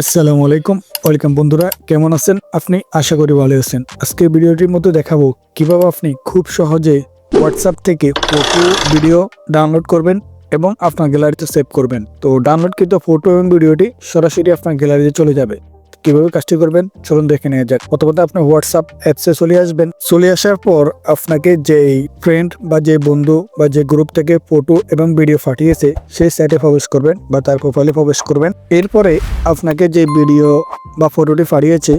আসসালামু আলাইকুম। ওয়েলকাম বন্ধুরা, কেমন আছেন? আপনি আশা করি ভালো আছেন। আজকে ভিডিওটির মধ্যে দেখাবো কীভাবে আপনি খুব সহজে হোয়াটসঅ্যাপ থেকে ফটো ভিডিও ডাউনলোড করবেন এবং আপনার গ্যালারিতে সেভ করবেন। তো ডাউনলোডকৃত ফটো এবং ভিডিওটি সরাসরি আপনার গ্যালারিতে চলে যাবে। কীভাবে কাজটি করবেন? চলুন দেখে নেওয়া যাক। প্রথমত আপনি হোয়াটসঅ্যাপ অ্যাপসে চলে আসবেন। চলে আসার পর আপনাকে যে ফ্রেন্ড বা যে বন্ধু বা যে গ্রুপ থেকে ফটো এবং ভিডিও পাঠিয়েছে, সেই সাইটে প্রবেশ করবেন বা তার প্রোফাইলে প্রবেশ করবেন। এরপরে আপনাকে যে ভিডিও বা ফটোটি পাঠিয়েছে,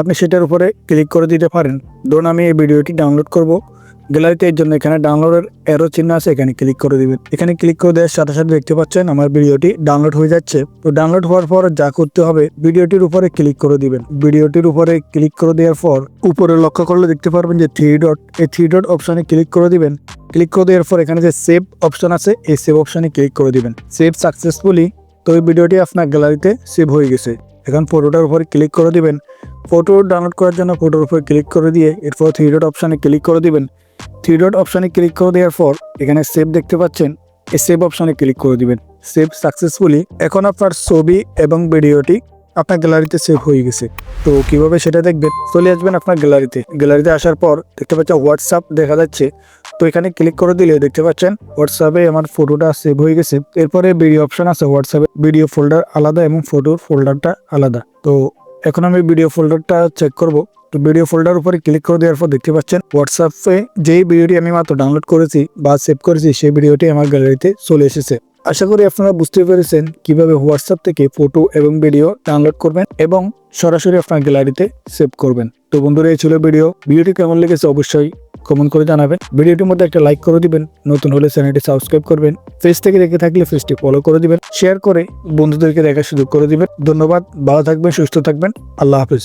আপনি সেটার উপরে ক্লিক করে দিতে পারেন। ধরুন আমি এই ভিডিওটি ডাউনলোড করব। গ্যালারিতে এর জন্য এখানে ডাউনলোডের এরো চিহ্ন আছে এখানে ক্লিক করে দিবেন এখানে ক্লিক করে দেওয়ার সাথে সাথে দেখতে পাচ্ছেন আমার ভিডিওটি ডাউনলোড হয়ে যাচ্ছে তো ডাউনলোড হওয়ার পর যা করতে হবে ভিডিওটির উপরে ক্লিক করে দিবেন ভিডিওটির উপরে ক্লিক করে দেওয়ার পর উপরে লক্ষ্য করলে দেখতে পারবেন যে থ্রি ডট এই থ্রি ডট অপশনে ক্লিক করে দিবেন ক্লিক করে দেওয়ার পর এখানে যে সেভ অপশন আছে এই সেভ অপশনে ক্লিক করে দিবেন সেভ সাকসেসফুলি তো এই ভিডিওটি আপনার গ্যালারিতে সেভ হয়ে গেছে এখন ফটোটার উপরে ক্লিক করে দিবেন ফটো ডাউনলোড করার জন্য ফটোর উপরে ক্লিক করে দিয়ে এরপর থ্রি ডট অপশনে ক্লিক করে দিবেন থ্রি ডট অপশনে ক্লিক করে দেওয়ার পর এখানে সেভ দেখতে পাচ্ছেন। এই সেভ অপশনে ক্লিক করে দিবেন। সেভ সাকসেসফুলি এখন আপনার ছবি এবং ভিডিওটি আপনার গ্যালারিতে সেভ হয়ে গেছে। তো কীভাবে সেটা দেখবেন? চলে আসবেন আপনার গ্যালারিতে গ্যালারিতে আসার পর দেখতে পাচ্ছেন হোয়াটসঅ্যাপ দেখা যাচ্ছে। তো এখানে ক্লিক করে দিলে দেখতে পাচ্ছেন হোয়াটসঅ্যাপে আমার ফটোটা সেভ হয়ে গেছে। এরপরে ভিডিও অপশন আছে হোয়াটসঅ্যাপে ভিডিও ফোল্ডার আলাদা এবং ফটোর ফোল্ডারটা আলাদা। তো এখন আমি ভিডিও ফোল্ডারটা চেক করব। তো ভিডিও ফোল্ডার উপরে ক্লিক করে দেওয়ার পর দেখতে পাচ্ছেন হোয়াটসঅ্যাপে যেই ভিডিওটি আমি মাত্র ডাউনলোড করেছি বা সেভ করেছি, সেই ভিডিওটি আমার গ্যালারিতে চলে এসেছে। আশা করি আপনারা বুঝতে পেরেছেন কীভাবে হোয়াটসঅ্যাপ থেকে ফটো এবং ভিডিও ডাউনলোড করবেন এবং সরাসরি আপনার গ্যালারিতে সেভ করবেন। তো বন্ধুরা, এই ছিল ভিডিও ভিডিওটি কেমন লেগেছে অবশ্যই কমেন্ট করে জানাবেন। ভিডিওটির মধ্যে একটা লাইক করে দিবেন, নতুন হলে চ্যানেলটি সাবস্ক্রাইব করবেন। ফেস থেকে দেখে থাকলে ফেসটি ফলো করে দিবেন শেয়ার করে বন্ধুদেরকে দেখার সুযোগ করে দিবেন। ধন্যবাদ, ভালো থাকবেন, সুস্থ থাকবেন। আল্লাহ হাফিজ।